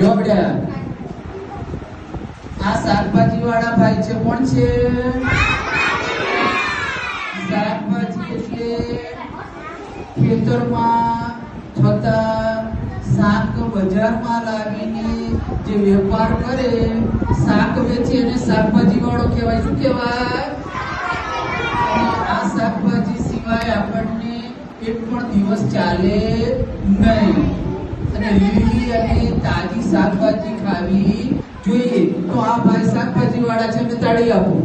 જો આ શાકભાજી વાળા ભાઈ છે, કોણ છે? શાકભાજી એટલે ખેતરમાં થતા શાક બજારમાં લાવીને જે વેપાર કરે, શાક વેચે અને શાકભાજી વાળો કહેવાય. શું કહેવાય? આ શાકભાજી સિવાય આપણને એક પણ દિવસ ચાલે નહીં. અને લીલી અને તાજી શાકભાજી ખાવી જોઈએ. તો આ ભાઈ શાકભાજી વાળા છે એમને તાળી આપો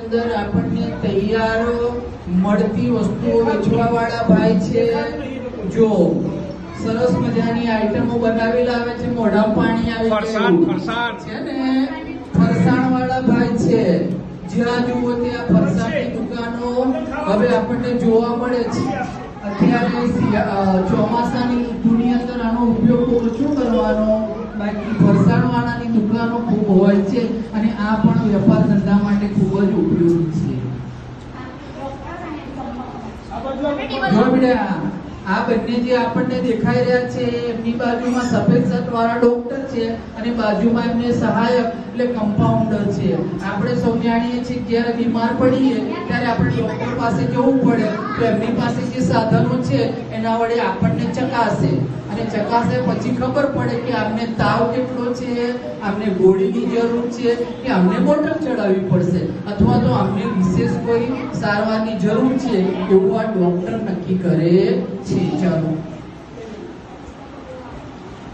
અંદર આપણને તૈયાર મળતી વસ્તુઓ વેચવા વાળા ભાઈ છે. જો સરસ મજાની આઈટમો બનાવેલા આવે છે મોઢા પાણી આવે ફરસાણ, ફરસાણ. છે ને ફરસાણ વાળા ભાઈ છે. જ્યાં જુઓ ત્યાં ફરસાણની દુકાનો હવે આપણને જોવા મળે છે. અત્યારે ચોમાસાની ઋતુની અંદર આનો ઉપયોગ ઓછો કરવાનો? બાકી ફરસાણ વાળાની દુકાનો ખૂબ હોય છે અને આ પણ વેપાર ધંધા માટે ખૂબ જ ઉપયોગી છે. બેટા. આ બંને જે આપણને દેખાઈ રહ્યા છે, એમની બાજુમાં સફેદ શર્ટ વાળા ડોક્ટર છે અને બાજુમાં એમને સહાયક એટલે કમ્પાઉન્ડર છે. આપણે સૌ જાણીએ છીએ જ્યારે બીમાર પડીએ, ત્યારે આપણે ડોક્ટર પાસે જવું પડે. તો એમની પાસે જે સાધનો છે, એના વડે આપણને ચકાસે. અને ચકાસે પછી ખબર પડે કે આમને તાવ કેટલો છે, આમને ગોળીની જરૂર છે, કે આમને બોટલ ચડાવવી પડશે. અથવા તો આમને વિશેષ કોઈ સારવારની જરૂર છે એવું આ ડોક્ટર નક્કી કરે છે? ચાલો.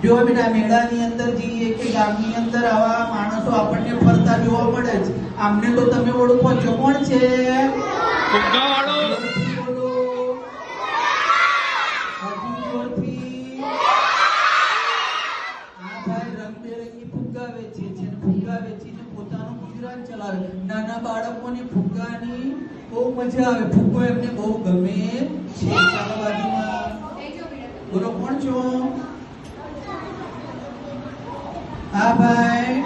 જો બેટા મેળાની અંદર જઈએ કે ગામની અંદર આવા માણસો આપણને ફરતા જોવા મળે છે આમને તો તમે ઓળખો છો. કોણ છે? ફુગ્ગાવાળો જોરથી બોલો. હજુ જોરથી. આ ભાઈ રંગબેરંગી ફુગ્ગા વેચે છે અને ફુગ્ગા વેચીને પોતાનું ગુજરાન ચલાવે. નાના બાળકોને ફુગ્ગાની બહુ મજા આવે. ફુગ્ગો એમને બહુ ગમે છે. બોલો, કોણ છો? હા, ભાઈ.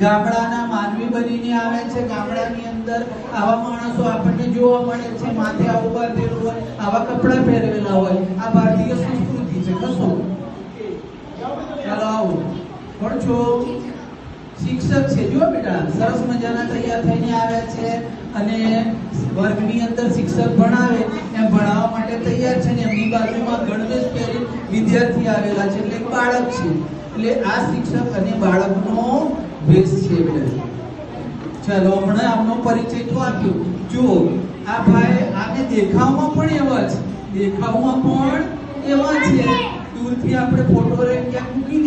ગામડાના માનવી બનીને આવે છે. ગામડાની અંદર આવા માણસો આપણને જોવા મળે છે. માથે આવું બાંધેલું હોય, આવા કપડાં પહેરેલા હોય. આ ભારતીય સંસ્કૃતિ છે. કશો. ચાલો આવો. કોણ છો? શિક્ષક છે. જો બેટા, સરસ મજાના તૈયાર થઈને આવ્યા છે અને વર્ગની અંદર શિક્ષક ભણાવે, એમ ભણાવવા માટે તૈયાર છે ને એમની બાજુમાં ગણવેશ પહેરી વિદ્યાર્થી આવેલા છે. એટલે બાળક છે. એટલે આ શિક્ષક અને બાળકનો ભેસ છે બેટા. ચાલો, હમણાં આપનો પરિચય તો આપ્યો. જુઓ, આ ભાઈ આને દેખાવમાં પણ એવા છે. દેખાવમાં પણ એવા છે. દૂરથી આપણે ફોટો રે ક્યાંક મૂકી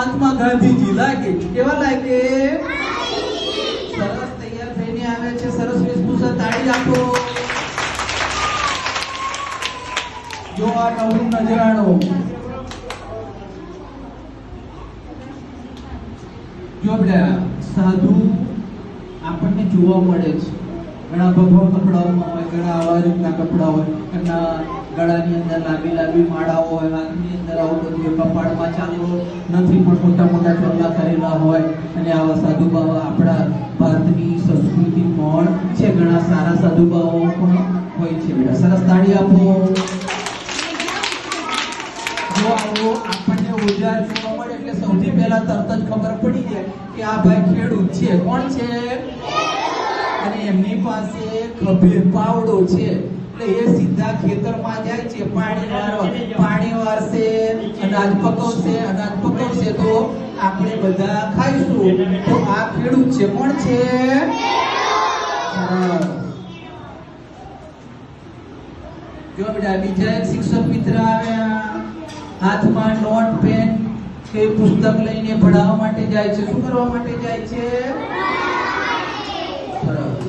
મહાત્મા ગાંધીજી લાગે કેવા લાગે? સરસ તૈયાર થઈને આવે છે. સરસ વેશભૂષા તાળી આપો જો આ નવું નજરાણું જો સાધુ આપણને જોવા મળે છે. ઘણા ભગવા કપડાઓમાં હોય, ઘણા આવા રીતના કપડા હોય ઘણા ગળાની અંદર લાંબી લાંબી માળાઓ હોય, હાથની હોય. કપાળમાં નથી પણ મોટા મોટા ચોલા કરેલા હોય અને આવા સાધુ બાવા આપણા ભારતની સંસ્કૃતિ પણ છે. ઘણા સારા સાધુ બાવાઓ પણ હોય છે. બેટા, સરસ તાળી આપો. જો આવો, આપણને ઓજાર જોવા મળે એટલે સૌથી પહેલા તરત જ ખબર પડી જાય કે આ ભાઈ ખેડૂત છે. કોણ છે? અને એમની પાસે ખભે પાવડો છે. એટલે એ સીધા ખેતરમાં જાય છે. પાણી પાણી વારશે અનાજ પકવશે અનાજ પકવશે તો આપણે બધા ખાઈશું. તો આ ખેડૂત છે, કોણ છે? જો બેટા બીજા એક શિક્ષક મિત્ર આવ્યા. હાથમાં નોટ, પેન કે પુસ્તક લઈને ભણાવવા માટે જાય છે? શું કરવા માટે જાય છે સરસ.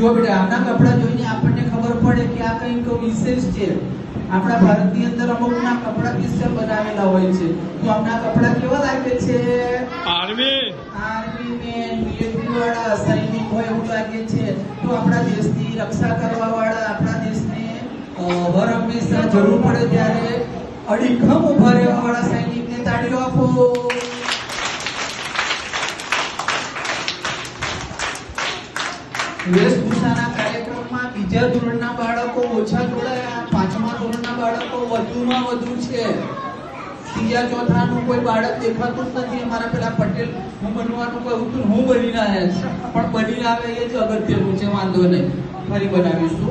જો બેટા આના કપડાં જોઈને આપણને ખબર પડે કે આ કંઈક વિશેષ છે. આપણા ભારતની અંદર અમુકના કપડા વિશેષ બનાવેલા હોય છે. તો આમના કપડા કેવા લાગે છે? આર્મી. આર્મી મેન મિલિટરી વાળા સૈનિક હોય એવું લાગે છે. તો આપણા દેશની રક્ષા કરવા વાળા આપણા દેશને વર હંમેશા જરૂર પડે ત્યારે અડીખમ ઊભા રહેવા વાળા સૈનિકને તાળીઓ આપો. વેશભૂષાના કાર્યક્રમમાં બીજા ધોરણના બાળકો, ઓછા જોડાયા પાંચમા ધોરણના બાળકો વધુમાં વધુ છે. ત્રીજા, ચોથાનું કોઈ બાળક દેખાતું જ નથી. અમારા પેલા પટેલ હું બનવાનું હતું હું બનીને રહ્યા છે. પણ બની આવે એ જ અગત્યનું છે, વાંધો નહીં. ફરી બનાવીશું.